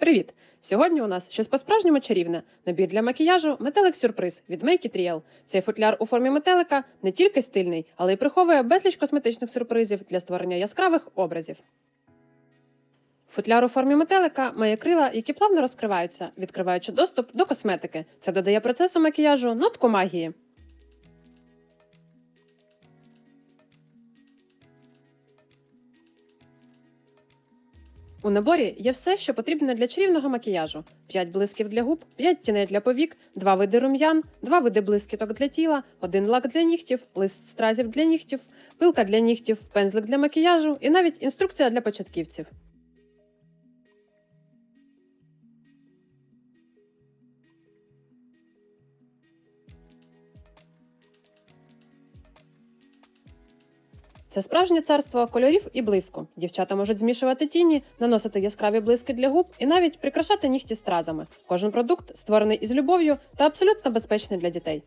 Привіт! Сьогодні у нас щось по-справжньому чарівне. Набір для макіяжу метелик сюрприз від Make It Real. Цей футляр у формі метелика не тільки стильний, але й приховує безліч косметичних сюрпризів для створення яскравих образів. Футляр у формі метелика має крила, які плавно розкриваються, відкриваючи доступ до косметики. Це додає процесу макіяжу нотку магії. У наборі є все, що потрібно для чарівного макіяжу: 5 блисків для губ, 5 тіней для повік, 2 види рум'ян, 2 види блискіток для тіла, 1 лак для нігтів, лист стразів для нігтів, пилка для нігтів, пензлик для макіяжу і навіть інструкція для початківців. Це справжнє царство кольорів і блиску. Дівчата можуть змішувати тіні, наносити яскраві блиски для губ і навіть прикрашати нігті стразами. Кожен продукт створений із любов'ю та абсолютно безпечний для дітей.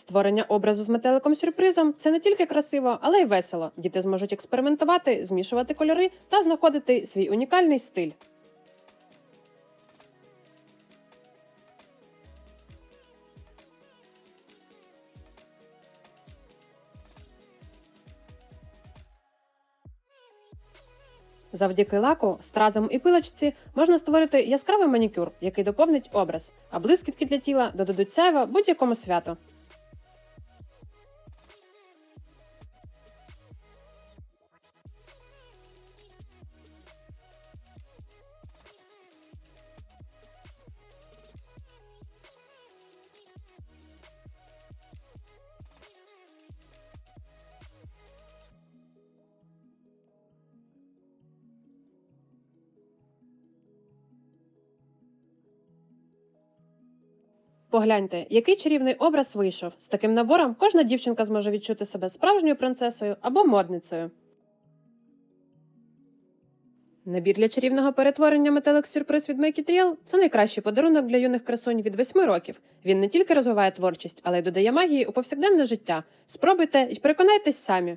Створення образу з метеликом сюрпризом це не тільки красиво, але й весело. Діти зможуть експериментувати, змішувати кольори та знаходити свій унікальний стиль. Завдяки лаку, стразам і пилочці можна створити яскравий манікюр, який доповнить образ, а блискітки для тіла додадуть сяйва будь-якому святу. Погляньте, який чарівний образ вийшов. З таким набором кожна дівчинка зможе відчути себе справжньою принцесою або модницею. Набір для чарівного перетворення метелик сюрприз від It Real – це найкращий подарунок для юних красунь від 8 років. Він не тільки розвиває творчість, але й додає магії у повсякденне життя. Спробуйте і переконайтесь самі.